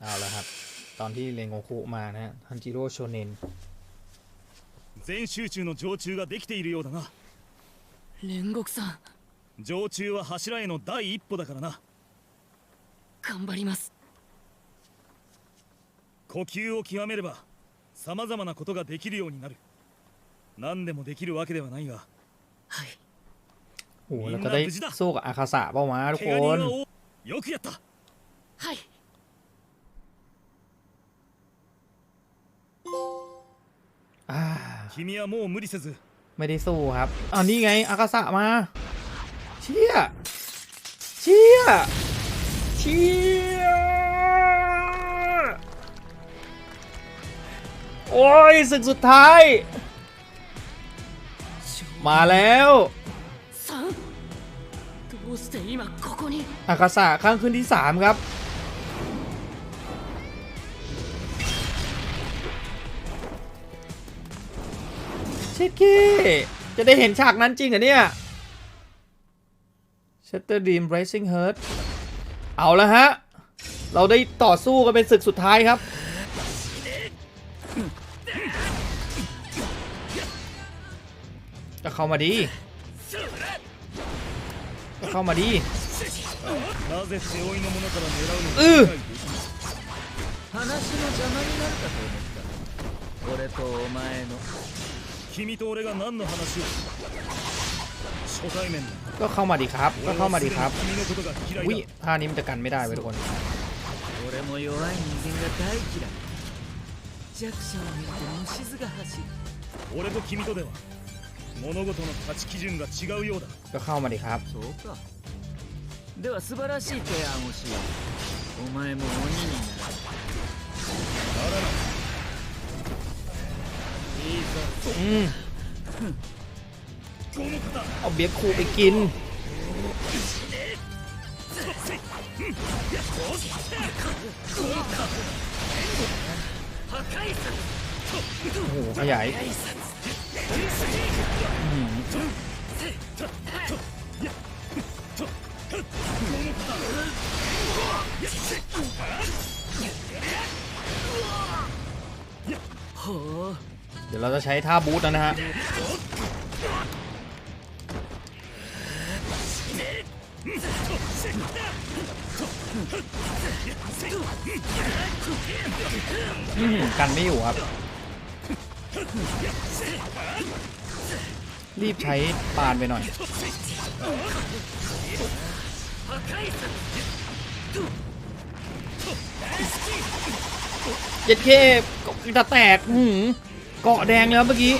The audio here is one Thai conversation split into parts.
เอาละครับ ตอนที่เรนโงคุมานะฮะฮันจิโร่โชเนน 全集中の常駐ができているようだな煉獄さん常駐は柱への第一歩だからな頑張ります呼吸を極めればさまざまなことができるようになる何でもできるわけではないがはい โอ้โหแล้วก็ได้สู้กับอาคาสะเป้ามาทุก 怪 ค 我人 น は多よくやった はい ไม่ได้สู้ครับอ๋อนี่ไงอากาศะมา เชี่ย เชี่ย เชี่ย โอ้ยศึกสุดท้าย มาแล้วอากาศะข้างขึ้นที่สามครับ เช็ดกี้จะได้เห็นฉากนั้นจริงเหรอเนี่ย Shutter Dream Rising Heart เอาแล้วฮะ เราได้ต่อสู้กันเป็นศึกสุดท้ายครับ ก็เข้ามาดี ก็เข้ามาดี なぜ背負いの者から狙うのかうん理解できない話の邪魔になるかと思った俺とお前の 君と俺が何の話を初対面だ ก็เข้ามาดีครับ ก็เข้ามาดีครับ 君のことが嫌 วิ いだ ท่านี้มันจะกันไม่ได้เว้ยทุกคน 俺も弱い人間が大嫌い弱者を見て虫唾が走る俺と君とでは物事の価値基準が違うようだ ก็เข้ามาดีครับ そうかでは素晴らしい提案をしようお前も鬼になるな เอาเบียร์คูไปกิน โอ้โหขยายโห เดี๋ยวเราจะใช้ท่าบูทนะฮะกันไม่อยู่ครับ รีบใช้ปานไปหน่อยเจ็ดเคจะแตกหือ เกาะแดงแล้วเมื่อกี้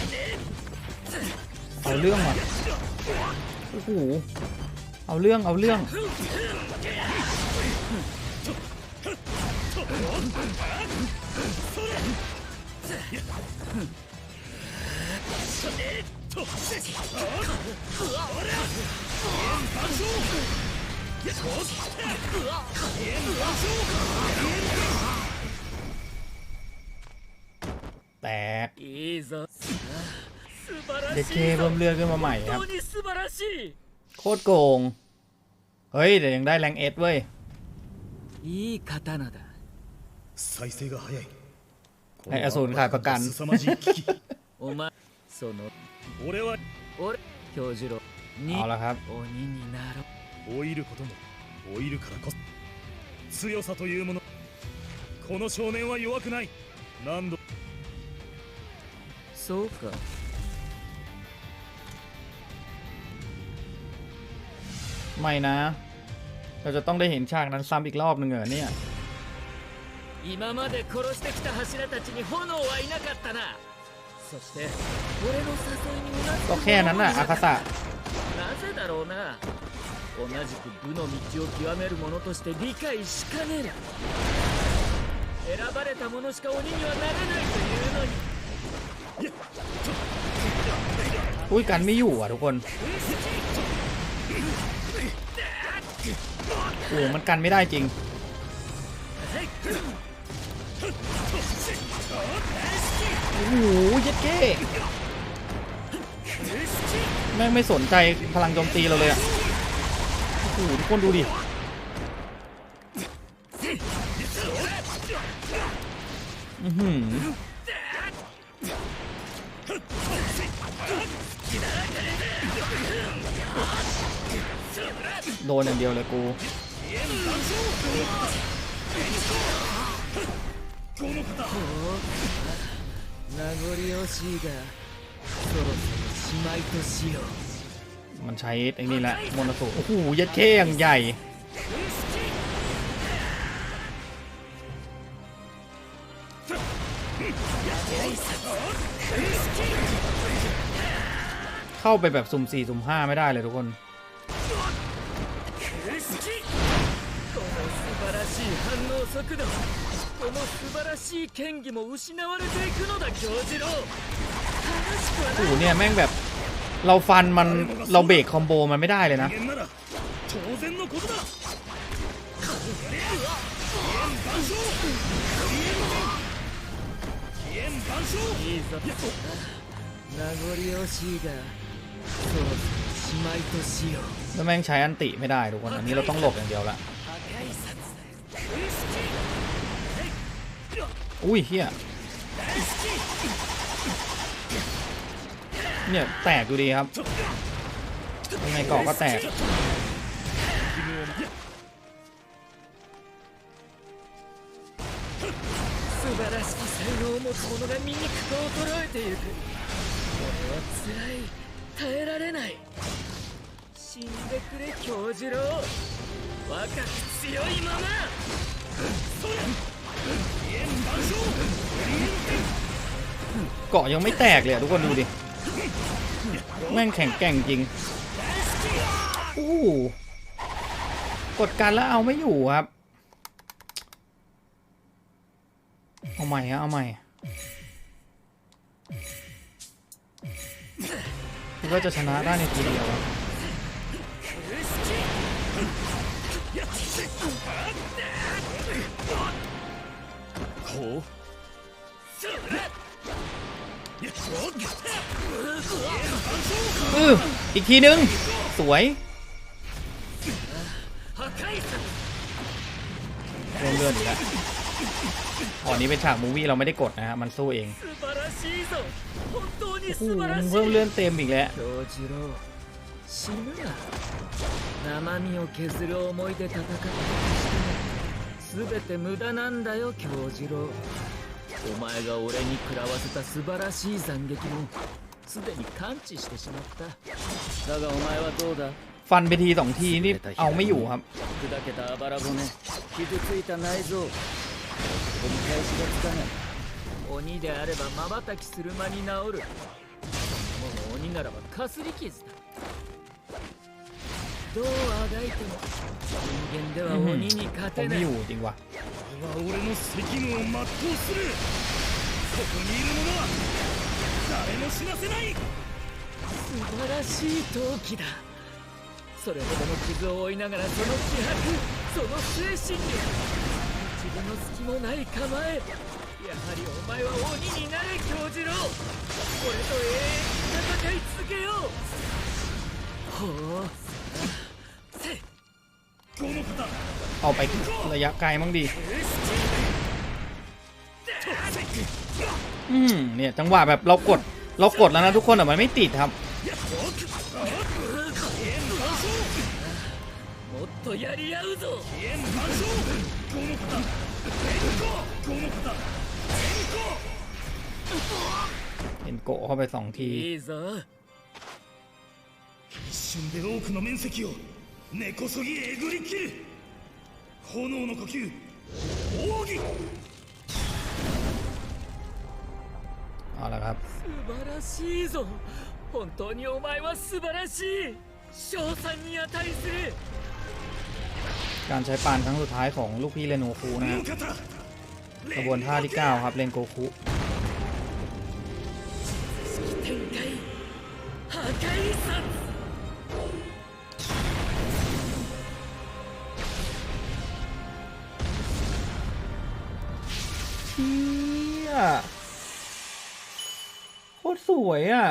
เอาเรื่องว่ะโอ้โหเอาเรื่องเอาเรื่อง แตก いいぞ素晴ら เด็ก し เค い เพิ่ ぞ มเลือดขึ้นมาใหม่ครับ 本当に素晴らしい โคตรโกง เฮ้ยแต่ยังได้แรงเอสเว้ย いい刀だ再生が早いはいあそうはいバカン凄まじい危機お前その俺は俺京次郎に เอาละครับ 鬼になろう老いることも老いるからこそ強さというものこの少年は弱くない何度 そうか ไม่นะ เราจะต้องได้เห็นฉากนั้นซ้ำอีกรอบหนึ่งเหรอเนี่ย 今まで殺してきた柱たちに炎はいなかったなそして俺の誘いにうなずく ก็แค่นั้นน่ะ อาคาสะ なぜだろうな同じく武の道を極める者として理解しかねる選ばれた者しか鬼にはなれないというのに อุ้ยกันไม่อยู่อะทุกคนโอ้มันกันไม่ได้จริง โอ้โหเย็ดเก้แม่งไม่สนใจพลังโจมตีเราเลยอะ โอ้โหทุกคนดูดิ อือหือ โดนอย่างเดียวเลยกูมันใช้ไอ้นี่แหละมอนสุโอ้โหยัดเข้อย่างใหญ่เข้าไปแบบสุ่มสี่สุ่มห้าไม่ได้เลยทุกคน この素晴らしい反応速度この素晴らしい剣技も失われていくのだ京次郎悲しくは โอ้โหเนี่ยแม่งแบบ เราฟันมันเราเบรกคอมโบมันไม่ได้เลยนะ 人間なら当然のことだ飛燕万象いいぞ名残惜しいがそろそろしまいとしよう แล้วแม่งใช้อันติไม่ได้ทุกคน อันนี้เราต้องหลบอย่างเดียวละ 破壊殺 อุ้ยเฮียเนี่ยแตกอยู่ดีครับ ยังไงเกาะก็แตก 素晴らしき才能を持つ者が醜く衰えている俺は辛い耐えられない 死んでくれ京次郎若く強いまま เกาะยังไม่แตกเลยอะทุกคนดูดิ แม่งแข็งแกร่งจริงอู้หูกดกันแล้วเอาไม่อยู่ครับ เอาใหม่ฮะเอาใหม่คิดว่าจะชนะได้ในทีเดียวอะ ほ อืออีกทีนึง สวย 破壊殺 เลื่อนเลื่อนอีกแล้วอ๋อนี้เป็นฉากมูวี่เราไม่ได้กดนะฮะ มันสู้เอง 素晴らしいぞ本当に โอ้โห 素晴らしい เพิ่มเลื่อนเต็มอีกแล้ว 京次郎死ぬな生身を削る思いで戦ったとしても 全て無駄なんだよ京次郎お前が俺に食らわせた素晴らしい斬撃もすでに感知してしまっただがお前はどうだ ฟันไปทีสองทีนี่เอาไม่อยู่ครับ 砕けたあばら骨傷ついた内臓取り返しがつかない鬼であればまばたきする間に治るもう鬼ならばかすり傷だ どうあがいても人間では鬼に勝てない、うん、おでは。俺は俺の責務を全うする。ここにいる者は誰も死なせない。素晴らしい闘気だ。それほどの傷を負いながらその気迫その精神力自分の隙もない構えやはりお前は鬼になれ京次郎。俺と永遠に戦い続けよう。ほう เอาไประยะไกลมั้งดี อืมเนี่ย จังหวะแบบเรากด เรากดแล้วนะทุกคนแต่มันไม่ติดครับ もっとやり合うぞ飛燕万象この方援護この方援 เห็นโกะเข้าไปสองที いいぞ一瞬で多くの面積を根こそぎえぐり切る 炎の呼吸奥義 เอาละครับ 素晴らしいぞ本当にお前は素晴らしい賞賛に値する การใช้ปานครั้งสุดท้ายของลูกพี่เรโนคูนะ こ ฮะ の方 กระบวนท่าที่ 9 ครับ เลนโกคุ 展開破壊殺 สวยอะ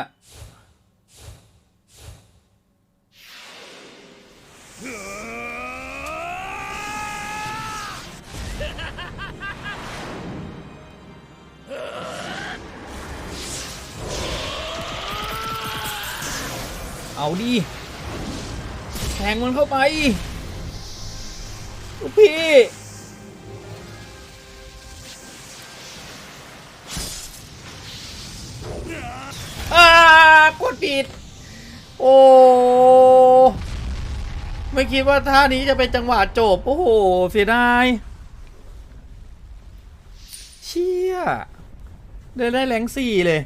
เอาดีแทงมันเข้าไปลูกพี่ ตรผิด โอ้ ไม่คิดว่าท่านี้จะเป็นจังหวะจบ โอ้โห เสียดาย เชี่ย เดินได้แรงสี่เลย